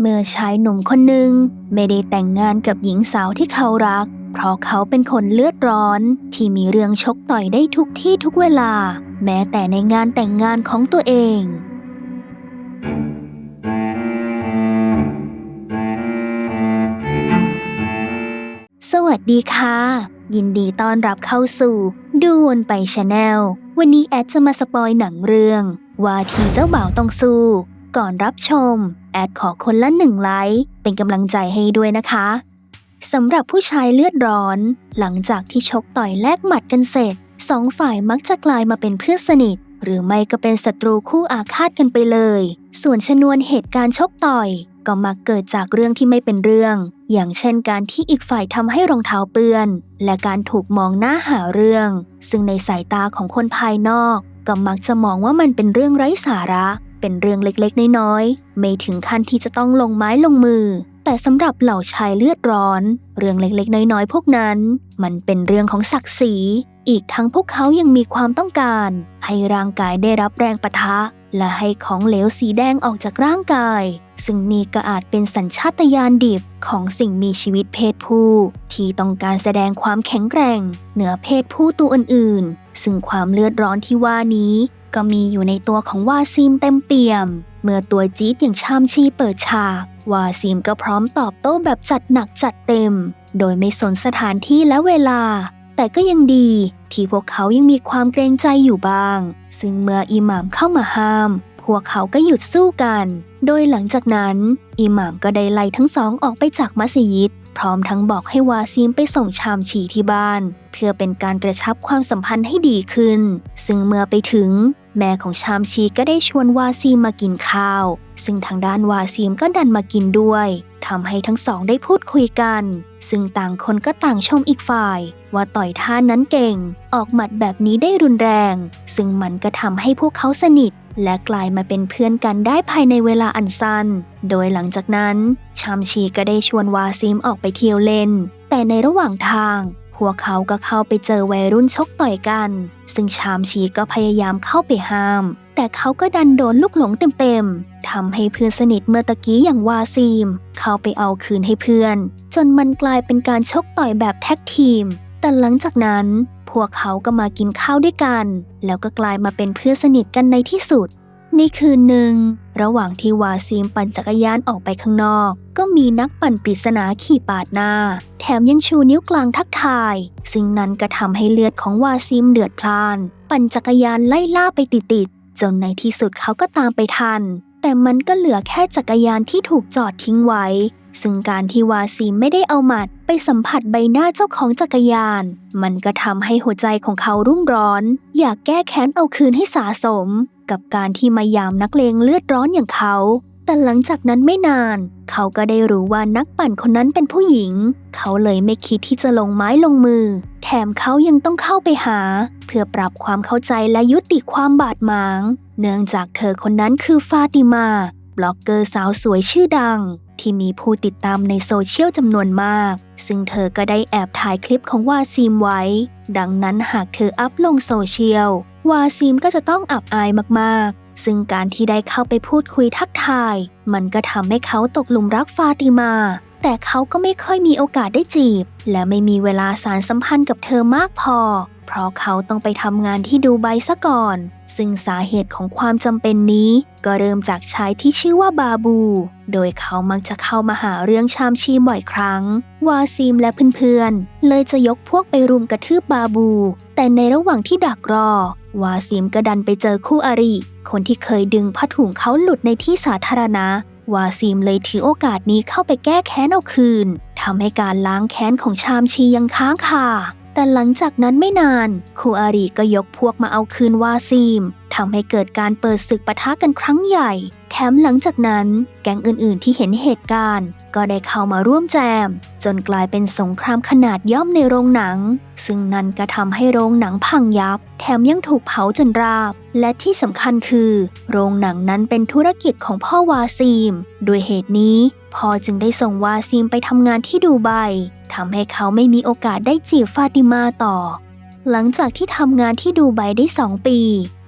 เมื่อชายหนุ่มคนหนึ่งไม่ได้แต่งงานกับหญิงสาวที่เขารัก เพราะเขาเป็นคนเลือดร้อนที่มีเรื่องชกต่อยได้ทุกที่ทุกเวลา แม้แต่ในงานแต่งงานของตัวเองสวัสดีค่ะ ยินดีต้อนรับเข้าสู่ดูวนไปชาแนลวันนี้แอดจะมาสปอยหนังเรื่อง ว่าทีเจ้าบ่าวต้องสู้ ก่อนรับชม แอดขอคนละหนึ่งไลค์เป็นกำลังใจให้ด้วยนะคะสำหรับผู้ชายเลือดร้อน หลังจากที่ชกต่อยแลกหมัดกันเสร็จสองฝ่ายมักจะกลายมาเป็นเพื่อนสนิท หรือไม่ก็เป็นศัตรูคู่อาฆาตกันไปเลย ส่วนชนวนเหตุการณ์ชกต่อย ก็มักเกิดจากเรื่องที่ไม่เป็นเรื่อง อย่างเช่นการที่อีกฝ่ายทำให้รองเท้าเปื้อน และการถูกมองหน้าหาเรื่อง ซึ่งในสายตาของคนภายนอก ก็มักจะมองว่ามันเป็นเรื่องไร้สาระ เป็นเรื่องเล็กๆ น้อยๆ ไม่ถึงขั้นที่จะต้องลงไม้ลงมือ แต่สำหรับเหล่าชายเลือดร้อน เรื่องเล็กๆ น้อยๆ พวกนั้น มันเป็นเรื่องของศักดิ์ศรี อีกทั้งพวกเขายังมีความต้องการ ให้ร่างกายได้รับแรงปะทะ และให้ของเหลวสีแดงออกจากร่างกาย ซึ่งนี่ก็อาจเป็นสัญชาตญาณดิบของสิ่งมีชีวิตเพศผู้ ที่ต้องการแสดงความแข็งแกร่ง เหนือเพศผู้ตัวอื่นๆ ซึ่งความเลือดร้อนที่ว่านี้ ก็มีอยู่ในตัวของวาซิมเต็มเปี่ยม เมื่อตัวจี๊ดอย่างชามชีเปิดฉากวาซิมก็พร้อมตอบโต้แบบจัดหนักจัดเต็ม โดยไม่สนสถานที่และเวลา แต่ก็ยังดี ที่พวกเขายังมีความเกรงใจอยู่บ้าง ซึ่งเมื่ออิหม่ามเข้ามาห้าม พวกเขาก็หยุดสู้กัน โดยหลังจากนั้นอิหม่ามก็ได้ไล่ทั้งสองออกไปจากมัสยิด พร้อมทั้งบอกให้วาซิมไปส่งชามฉีที่บ้าน เพื่อเป็นการกระชับความสัมพันธ์ให้ดีขึ้น ซึ่งเมื่อไปถึง แม่ของชามชีก็ได้ชวนวาซิมมากินข้าว ซึ่งทางด้านวาซิมก็ดันมากินด้วยทำให้ทั้งสองได้พูดคุยกัน ซึ่งต่างคนก็ต่างชมอีกฝ่าย ว่าต่อยท่านั้นเก่ง ออกหมัดแบบนี้ได้รุนแรง ซึ่งมันก็ทำให้พวกเขาสนิท และกลายมาเป็นเพื่อนกันได้ภายในเวลาอันสั้น โดยหลังจากนั้น ชามชีก็ได้ชวนวาซิมออกไปเที่ยวเล่น แต่ในระหว่างทาง พวกเขาก็เข้าไปเจอวัยรุ่นชกต่อยกัน ซึ่งชามชีก็พยายามเข้าไปห้าม แต่เขาก็ดันโดนลูกหลงเต็มๆทำให้เพื่อนสนิทเมื่อตะกี้อย่างวาซีม เข้าไปเอาคืนให้เพื่อน จนมันกลายเป็นการชกต่อยแบบแท็กทีม แต่หลังจากนั้น พวกเขาก็มากินข้าวด้วยกัน แล้วก็กลายมาเป็นเพื่อนสนิทกันในที่สุด ในคืนหนึ่ง ระหว่างที่วาซีมปั่นจักรยานออกไปข้างนอก ก็มีนักปั่นปริศนาขี่ปาดหน้า แถมยังชูนิ้วกลางทักทายสิ่งนั้นก็ทำให้เลือดของวาซิมเดือดพล่าน ปั่นจักรยานไล่ล่าไปติดๆจนในที่สุดเขาก็ตามไปทัน แต่มันก็เหลือแค่จักรยานที่ถูกจอดทิ้งไว้ ซึ่งการที่วาซิมไม่ได้เอาหมัดไปสัมผัสใบหน้าเจ้าของจักรยาน มันก็ทำให้หัวใจของเขารุ่มร้อน อยากแก้แค้นเอาคืนให้สาสม กับการที่มายามนักเลงเลือดร้อนอย่างเขา แต่หลังจากนั้นไม่นาน เขาก็ได้รู้ว่านักปั่นคนนั้นเป็นผู้หญิง เขาเลยไม่คิดที่จะลงไม้ลงมือ แถมเขายังต้องเข้าไปหา เพื่อปรับความเข้าใจและยุติความบาดหมาง เนื่องจากเธอคนนั้นคือฟาติมา บล็อกเกอร์สาวสวยชื่อดังที่มีผู้ติดตามในโซเชียลจำนวนมาก ซึ่งเธอก็ได้แอบถ่ายคลิปของวาซีมไว้ ดังนั้นหากเธออัพลงโซเชียล วาซิมก็จะต้องอับอายมากๆ ซึ่งการที่ได้เข้าไปพูดคุยทักทาย มันก็ทำให้เขาตกหลุมรักฟาติมา แต่เขาก็ไม่ค่อยมีโอกาสได้จีบ และไม่มีเวลาสารสัมพันธ์กับเธอมากพอ เพราะเขาต้องไปทำงานที่ดูไบซะก่อน ซึ่งสาเหตุของความจำเป็นนี้ ก็เริ่มจากชายที่ชื่อว่าบาบู โดยเขามักจะเข้ามาหาเรื่องชามชีบ่อยครั้ง วาซิมและเพื่อนๆ เลยจะยกพวกไปรุมกระทืบบาบู แต่ในระหว่างที่ดักรอ วาซิมก็ดันไปเจอคู่อริ คนที่เคยดึงผ้าถุงเขาหลุดในที่สาธารณะ วาซิมเลยถือโอกาสนี้เข้าไปแก้แค้นเอาคืนทำให้การล้างแค้นของชามชียังค้างคาแต่หลังจากนั้นไม่นาน คูอารีก็ยกพวกมาเอาคืนวาซีม ทำให้เกิดการเปิดศึกปะทะกันครั้งใหญ่ แถมหลังจากนั้นแก๊งอื่นๆที่เห็นเหตุการณ์ ก็ได้เข้ามาร่วมแจม จนกลายเป็นสงครามขนาดย่อมในโรงหนัง ซึ่งนั่นก็ทำให้โรงหนังพังยับ แถมยังถูกเผาจนราบ และที่สำคัญคือ โรงหนังนั้นเป็นธุรกิจของพ่อวาซีม ด้วยเหตุนี้พ่อจึงได้ส่งวาซีมไปทำงานที่ดูไบทำให้เขาไม่มีโอกาสได้จีบฟาติมาต่อ หลังจากที่ทำงานที่ดูไบได้สองปี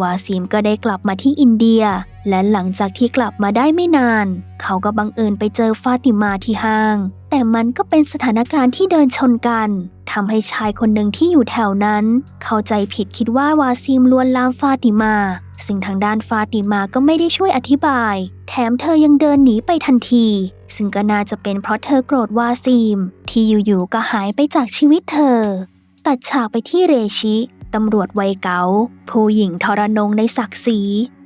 วาซิมก็ได้กลับมาที่อินเดีย และหลังจากที่กลับมาได้ไม่นาน เขาก็บังเอิญไปเจอฟาติมาที่ห้าง แต่มันก็เป็นสถานการณ์ที่เดินชนกันทำให้ชายคนหนึ่งที่อยู่แถวนั้น เข้าใจผิดคิดว่าวาซิมลวนลามฟาติมา ซึ่งทางด้านฟาติมาก็ไม่ได้ช่วยอธิบาย แถมเธอยังเดินหนีไปทันที ซึ่งก็น่าจะเป็นเพราะเธอโกรธวาซิม ที่อยู่ๆก็หายไปจากชีวิตเธอ ตัดฉากไปที่เรชิ ตำรวจวัยเก๋าผู้หญิงทรนงในศักดิ์ศรี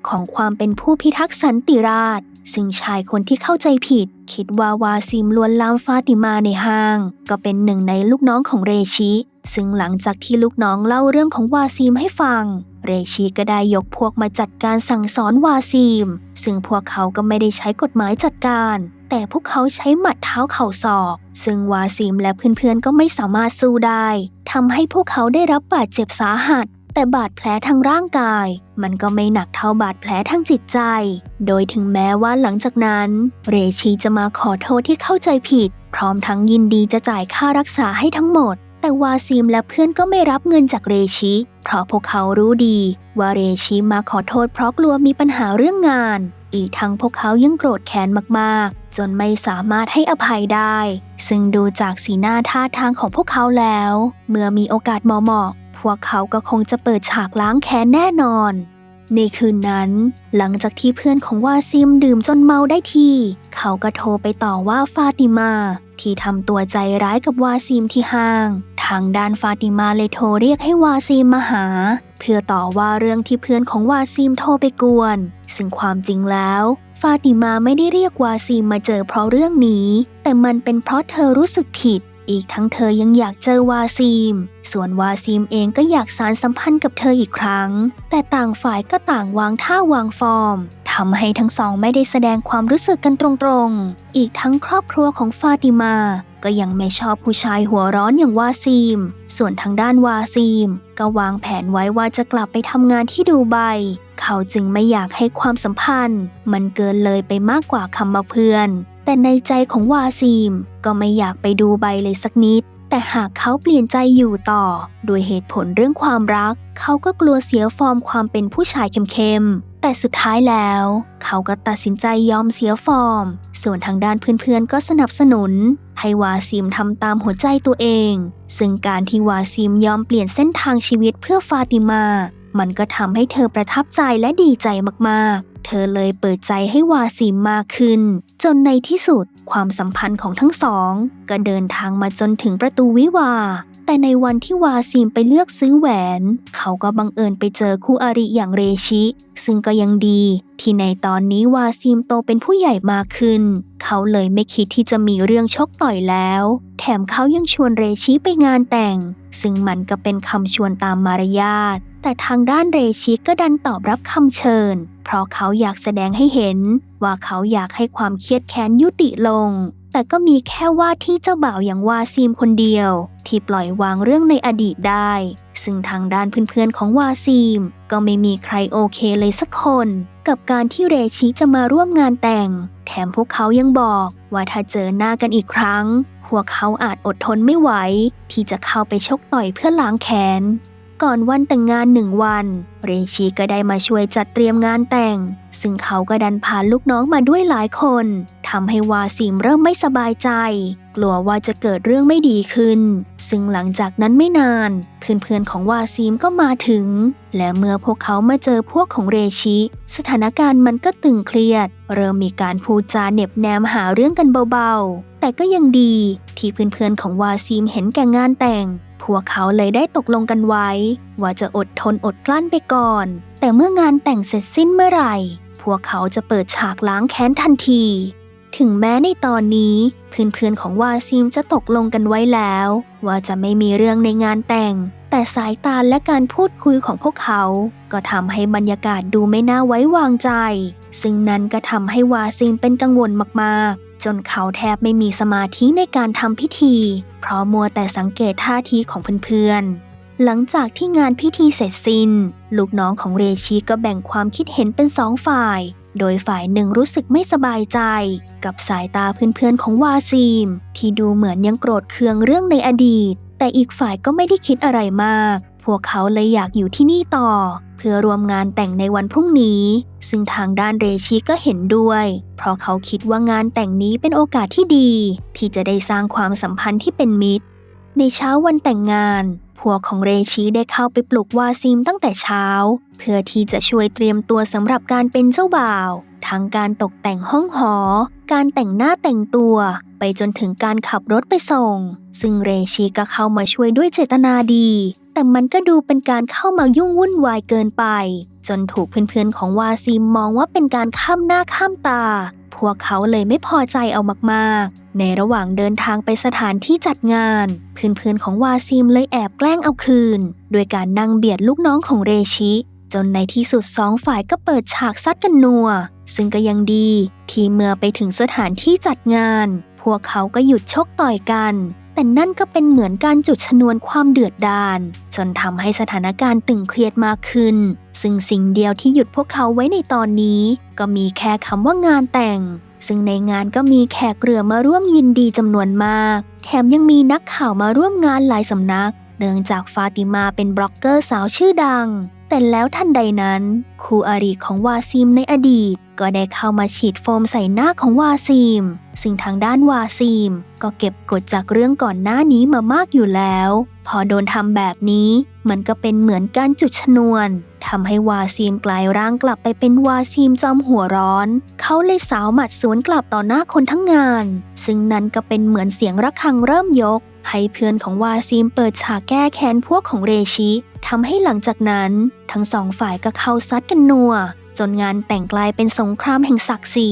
ของความเป็นผู้พิทักษ์สันติราษฎร์ซึ่งชายคนที่เข้าใจผิด คิดว่าวาซิมลวนลามฟาติมาในห้าง ก็เป็นหนึ่งในลูกน้องของเรชิ ซึ่งหลังจากที่ลูกน้องเล่าเรื่องของวาซิมให้ฟัง เรชิก็ได้ยกพวกมาจัดการสั่งสอนวาซิม ซึ่งพวกเขาก็ไม่ได้ใช้กฎหมายจัดการ แต่พวกเขาใช้หมัดเท้าเข่าศอก ซึ่งวาซิมและเพื่อนๆก็ไม่สามารถสู้ได้ทำให้พวกเขาได้รับบาดเจ็บสาหัส แต่บาดแผลทางร่างกาย มันก็ไม่หนักเท่าบาดแผลทางจิตใจ โดยถึงแม้ว่าหลังจากนั้น เรชีจะมาขอโทษที่เข้าใจผิด พร้อมทั้งยินดีจะจ่ายค่ารักษาให้ทั้งหมดแต่วาซิมและเพื่อนก็ไม่รับเงินจากเรชิ เพราะพวกเขารู้ดี ว่าเรชิมาขอโทษเพราะกลัวมีปัญหาเรื่องงาน อีกทั้งพวกเขายังโกรธแค้นมากๆ จนไม่สามารถให้อภัยได้ ซึ่งดูจากสีหน้าท่าทางของพวกเขาแล้ว เมื่อมีโอกาสเหมาะๆพวกเขาก็คงจะเปิดฉากล้างแค้นแน่นอน ในคืนนั้น หลังจากที่เพื่อนของวาซิมดื่มจนเมาได้ที เขาก็โทรไปต่อว่าฟาติมา ที่ทำตัวใจร้ายกับวาซิมที่ห้าง ทางด้านฟาติมาเลยโทรเรียกให้วาซิมมาหา เพื่อต่อว่าเรื่องที่เพื่อนของวาซิมโทรไปกวน ซึ่งความจริงแล้ว ฟาติมาไม่ได้เรียกวาซิมมาเจอเพราะเรื่องนี้ แต่มันเป็นเพราะเธอรู้สึกผิด อีกทั้งเธอยังอยากเจอวาซิมส่วนวาซิมเองก็อยากสารสัมพันธ์กับเธออีกครั้ง แต่ต่างฝ่ายก็ต่างวางท่าวางฟอร์ม ทำให้ทั้งสองไม่ได้แสดงความรู้สึกกันตรงๆ อีกทั้งครอบครัวของฟาติมา ก็ยังไม่ชอบผู้ชายหัวร้อนอย่างวาซิมส่วนทางด้านวาซิมก็วางแผนไว้ว่าจะกลับไปทำงานที่ดูไบ เขาจึงไม่อยากให้ความสัมพันธ์ มันเกินเลยไปมากกว่าคำว่าเพื่อน แต่ในใจของวาซิมก็ไม่อยากไปดูใบเลยสักนิดแต่หากเขาเปลี่ยนใจอยู่ต่อ โดยเหตุผลเรื่องความรัก เขาก็กลัวเสียฟอร์มความเป็นผู้ชายเข้มๆ แต่สุดท้ายแล้ว เขาก็ตัดสินใจยอมเสียฟอร์ม ส่วนทางด้านเพื่อนๆก็สนับสนุน ให้วาซิมทำตามหัวใจตัวเอง ซึ่งการที่วาซิมยอมเปลี่ยนเส้นทางชีวิตเพื่อฟาติมา มันก็ทำให้เธอประทับใจและดีใจมากๆ เธอเลยเปิดใจให้วาซิมมากขึ้น จนในที่สุดความสัมพันธ์ของทั้งสอง ก็เดินทางมาจนถึงประตูวิวา แต่ในวันที่วาซิมไปเลือกซื้อแหวน เขาก็บังเอิญไปเจอคู่อริอย่างเรชิ ซึ่งก็ยังดี ที่ในตอนนี้วาซิมโตเป็นผู้ใหญ่มากขึ้น เขาเลยไม่คิดที่จะมีเรื่องชกต่อยแล้ว แถมเขายังชวนเรชิไปงานแต่ง ซึ่งมันก็เป็นคำชวนตามมารยาทแต่ทางด้านเรชิก็ดันตอบรับคำเชิญ เพราะเขาอยากแสดงให้เห็นว่าเขาอยากให้ความเครียดแค้นยุติลง แต่ก็มีแค่ว่าที่เจ้าบ่าวอย่างวาซิมคนเดียว ที่ปล่อยวางเรื่องในอดีตได้ ซึ่งทางด้านเพื่อนๆของวาซิมก็ไม่มีใครโอเคเลยสักคน กับการที่เรชิจะมาร่วมงานแต่ง แถมพวกเขายังบอกว่าถ้าเจอหน้ากันอีกครั้ง พวกเขาอาจอดทนไม่ไหว ที่จะเข้าไปชกต่อยเพื่อล้างแค้น ก่อนวันแต่งงานหนึ่งวัน เรชีก็ได้มาช่วยจัดเตรียมงานแต่ง ซึ่งเขาก็ดันพาลูกน้องมาด้วยหลายคนทำให้วาซิมเริ่มไม่สบายใจ กลัวว่าจะเกิดเรื่องไม่ดีขึ้น ซึ่งหลังจากนั้นไม่นาน เพื่อนๆของวาซิมก็มาถึง และเมื่อพวกเขามาเจอพวกของเรชิ สถานการณ์มันก็ตึงเครียด เริ่มมีการพูดจาเหน็บแนมหาเรื่องกันเบาๆ แต่ก็ยังดีที่เพื่อนๆของวาซิมเห็นแก่งานแต่ง พวกเขาเลยได้ตกลงกันไว้ ว่าจะอดทนอดกลั้นไปก่อน แต่เมื่องานแต่งเสร็จสิ้นเมื่อไหร่ พวกเขาจะเปิดฉากล้างแค้นทันที ถึงแม้ในตอนนี้เพื่อนๆของวาซิมจะตกลงกันไว้แล้ว ว่าจะไม่มีเรื่องในงานแต่ง แต่สายตาและการพูดคุยของพวกเขา ก็ทำให้บรรยากาศดูไม่น่าไว้วางใจ ซึ่งนั้นก็ทำให้วาซิมเป็นกังวลมากๆ จนเขาแทบไม่มีสมาธิในการทำพิธี เพราะมัวแต่สังเกตท่าทีของเพื่อนๆ หลังจากที่งานพิธีเสร็จสิ้น ลูกน้องของเรชิก็แบ่งความคิดเห็นเป็นสองฝ่าย โดยฝ่ายหนึ่งรู้สึกไม่สบายใจ กับสายตาเพื่อนๆของวาซีม ที่ดูเหมือนยังโกรธเคืองเรื่องในอดีต แต่อีกฝ่ายก็ไม่ได้คิดอะไรมาก พวกเขาเลยอยากอยู่ที่นี่ต่อ เพื่อรวมงานแต่งในวันพรุ่งนี้ ซึ่งทางด้านเรชิก็เห็นด้วย เพราะเขาคิดว่างานแต่งนี้เป็นโอกาสที่ดี ที่จะได้สร้างความสัมพันธ์ที่เป็นมิตร ในเช้าวันแต่งงาน พวกของเรชิได้เข้าไปปลุกวาซิมตั้งแต่เช้า เพื่อที่จะช่วยเตรียมตัวสำหรับการเป็นเจ้าบ่าวทั้งการตกแต่งห้องหอ การแต่งหน้าแต่งตัว ไปจนถึงการขับรถไปส่ง ซึ่งเรชิก็เข้ามาช่วยด้วยเจตนาดี แต่มันก็ดูเป็นการเข้ามายุ่งวุ่นวายเกินไป จนถูกเพื่อนๆของวาซิมมองว่าเป็นการข้ามหน้าข้ามตา พวกเขาเลยไม่พอใจเอามากๆ ในระหว่างเดินทางไปสถานที่จัดงาน เพื่อนๆของวาซิมเลยแอบแกล้งเอาคืน โดยการนั่งเบียดลูกน้องของเรชิจนในที่สุดสองฝ่ายก็เปิดฉากซัดกันนัว ซึ่งก็ยังดี ที่เมื่อไปถึงสถานที่จัดงาน วกเขาก็หยุดชกต่อยกัน แต่นั่นก็เป็นเหมือนการจุดชนวนความเดือดดาลจนทำให้สถานการณ์ตึงเครียดมากขึ้น ซึ่งสิ่งเดียวที่หยุดพวกเขาไว้ในตอนนี้ ก็มีแค่คำว่างานแต่ง ซึ่งในงานก็มีแขกเรือมาร่วมยินดีจำนวนมาก แถมยังมีนักข่าวมาร่วมงานหลายสำนัก เนื่องจากฟาติมาเป็นบล็อกเกอร์สาวชื่อดัง แต่แล้วทันใดนั้นครูอารีของวาซิมในอดีต ก็ได้เข้ามาฉีดโฟมใส่หน้าของวาซิม ซึ่งทางด้านวาซิม ก็เก็บกดจากเรื่องก่อนหน้านี้มามากอยู่แล้ว พอโดนทำแบบนี้ มันก็เป็นเหมือนการจุดชนวนทำให้วาซิมกลายร่างกลับไปเป็นวาซิมจอมหัวร้อน เขาเลยสาวหมัดสวนกลับต่อหน้าคนทั้งงาน ซึ่งนั้นก็เป็นเหมือนเสียงระฆังเริ่มยก ให้เพื่อนของวาซิมเปิดฉากแก้แค้นพวกของเรชิทำให้หลังจากนั้น ทั้งสองฝ่ายก็เข้าซัดกันนัว จนงานแต่งกลายเป็นสงครามแห่งศักดิ์ศรี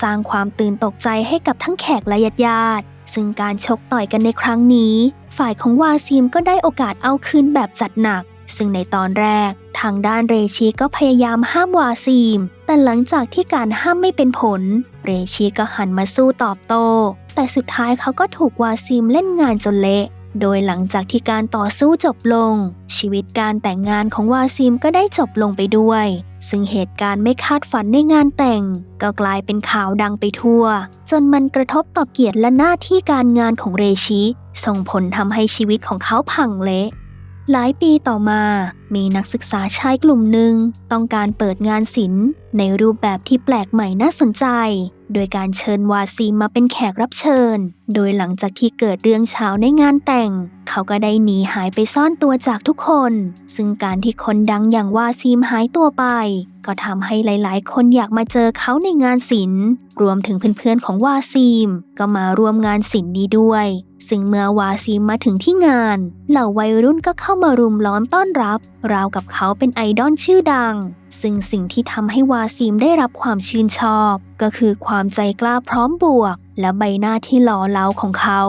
สร้างความตื่นตกใจให้กับทั้งแขกและญาติญาติซึ่งการชกต่อยกันในครั้งนี้ ฝ่ายของวาซิมก็ได้โอกาสเอาคืนแบบจัดหนัก ซึ่งในตอนแรกทางด้านเรชิก็พยายามห้ามวาซิมแต่หลังจากที่การห้ามไม่เป็นผล เรชิก็หันมาสู้ตอบโต้ แต่สุดท้ายเขาก็ถูกวาซิมเล่นงานจนเละโดยหลังจากที่การต่อสู้จบลง ชีวิตการแต่งงานของวาซิมก็ได้จบลงไปด้วย ซึ่งเหตุการณ์ไม่คาดฝันในงานแต่ง ก็กลายเป็นข่าวดังไปทั่ว จนมันกระทบต่อเกียรติและหน้าที่การงานของเรชิ ส่งผลทำให้ชีวิตของเขาพังเละ หลายปีต่อมามีนักศึกษาชายกลุ่มหนึ่งต้องการเปิดงานศิลป์ ในรูปแบบที่แปลกใหม่น่าสนใจ โดยการเชิญวาซีมาเป็นแขกรับเชิญ โดยหลังจากที่เกิดเรื่องเช้าในงานแต่ง เขาก็ได้หนีหายไปซ่อนตัวจากทุกคน ซึ่งการที่คนดังอย่างวาซีมหายตัวไป ก็ทำให้หลายๆ คนอยากมาเจอเขาในงานศิลป์ รวมถึงเพื่อนๆของวาซีม ก็มาร่วมงานศิลป์นี้ด้วย ซึ่งเมื่อวาซีมมาถึงที่งาน เหล่าวัยรุ่นก็เข้ามารุมล้อมต้อนรับ ราวกับเขาเป็นไอดอลชื่อดัง ซึ่งสิ่งที่ทำให้วาซีมได้รับความชื่นชอบ ก็คือความใจกล้าพร้อมบวกและใบหน้าที่หล่อเหลาของเขา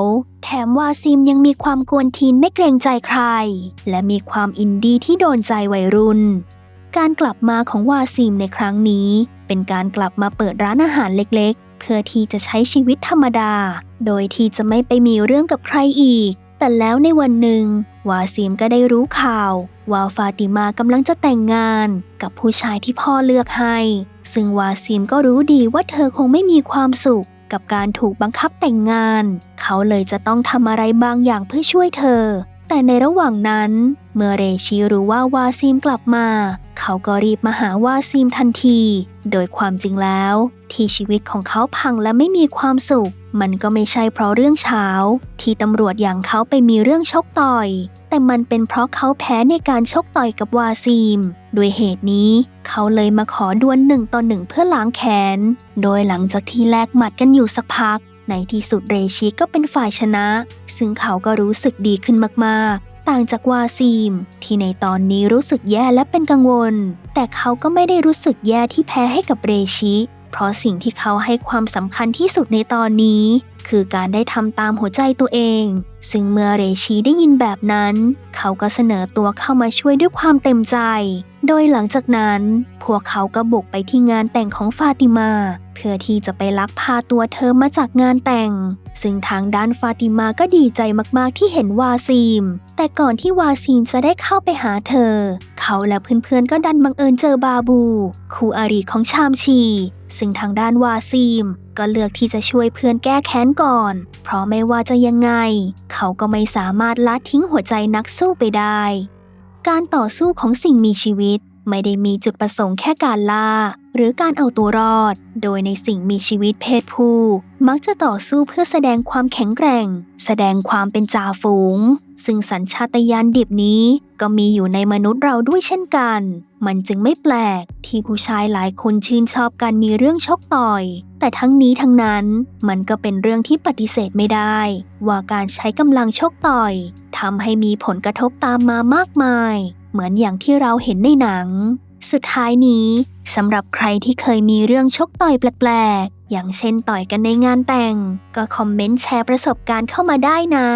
แถมวาซิมยังมีความกวนทีนไม่เกรงใจใคร และมีความอินดี้ที่โดนใจวัยรุ่น การกลับมาของวาซิมในครั้งนี้ เป็นการกลับมาเปิดร้านอาหารเล็กๆ เพื่อที่จะใช้ชีวิตธรรมดา โดยที่จะไม่ไปมีเรื่องกับใครอีก แต่แล้วในวันหนึ่ง วาซิมก็ได้รู้ข่าว ว่าฟาติมากำลังจะแต่งงาน กับผู้ชายที่พ่อเลือกให้ ซึ่งวาซิมก็รู้ดีว่าเธอคงไม่มีความสุข กับการถูกบังคับแต่งงาน เขาเลยจะต้องทำอะไรบางอย่างเพื่อช่วยเธอ แต่ในระหว่างนั้น เมื่อเรชิรู้ว่าวาซิมกลับมา เขาก็รีบมาหาวาซิมทันที โดยความจริงแล้ว ที่ชีวิตของเขาพังและไม่มีความสุข มันก็ไม่ใช่เพราะเรื่องเช้า ที่ตำรวจอย่างเขาไปมีเรื่องชกต่อย แต่มันเป็นเพราะเขาแพ้ในการชกต่อยกับวาซิม ด้วยเหตุนี้เขาเลยมาขอดวลหนึ่งต่อหนึ่งเพื่อล้างแค้น โดยหลังจากที่แลกหมัดกันอยู่สักพัก ในที่สุดเรชิก็เป็นฝ่ายชนะ ซึ่งเขาก็รู้สึกดีขึ้นมากๆ ต่างจากวาซีม ที่ในตอนนี้รู้สึกแย่และเป็นกังวล แต่เขาก็ไม่ได้รู้สึกแย่ที่แพ้ให้กับเรชิ เพราะสิ่งที่เขาให้ความสำคัญที่สุดในตอนนี้ คือการได้ทำตามหัวใจตัวเอง ซึ่งเมื่อเรชิได้ยินแบบนั้น เขาก็เสนอตัวเข้ามาช่วยด้วยความเต็มใจ โดยหลังจากนั้น พวกเขาก็บุกไปที่งานแต่งของฟาติมา เพื่อที่จะไปลักพาตัวเธอมาจากงานแต่ง ซึ่งทางด้านฟาติมาก็ดีใจมากๆที่เห็นวาซีม แต่ก่อนที่วาซีมจะได้เข้าไปหาเธอ เขาและเพื่อนๆก็ดันบังเอิญเจอบาบู คู่อารีของชามชี ซึ่งทางด้านวาซีมก็เลือกที่จะช่วยเพื่อนแก้แค้นก่อน เพราะไม่ว่าจะยังไง เขาก็ไม่สามารถละทิ้งหัวใจนักสู้ไปได้ การต่อสู้ของสิ่งมีชีวิต ไม่ได้มีจุดประสงค์แค่การล่า หรือการเอาตัวรอด โดยในสิ่งมีชีวิตเพศผู้ มักจะต่อสู้เพื่อแสดงความแข็งแกร่ง แสดงความเป็นจ่าฝูง ซึ่งสัญชาตญาณดิบนี้ก็มีอยู่ในมนุษย์เราด้วยเช่นกัน มันจึงไม่แปลก ที่ผู้ชายหลายคนชื่นชอบการมีเรื่องชกต่อย แต่ทั้งนี้ทั้งนั้นมันก็เป็นเรื่องที่ปฏิเสธไม่ได้ ว่าการใช้กำลังชกต่อยทำให้มีผลกระทบตามมามากมาย เหมือนอย่างที่เราเห็นในหนัง สุดท้ายนี้สำหรับใครที่เคยมีเรื่องชกต่อยแปลกๆ อย่างเช่นต่อยกันในงานแต่ง ก็คอมเมนต์แชร์ประสบการณ์เข้ามาได้นะ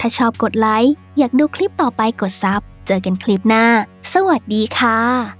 ถ้าชอบกดไลค์ อยากดูคลิปต่อไปกดซับ เจอกันคลิปหน้า สวัสดีค่ะ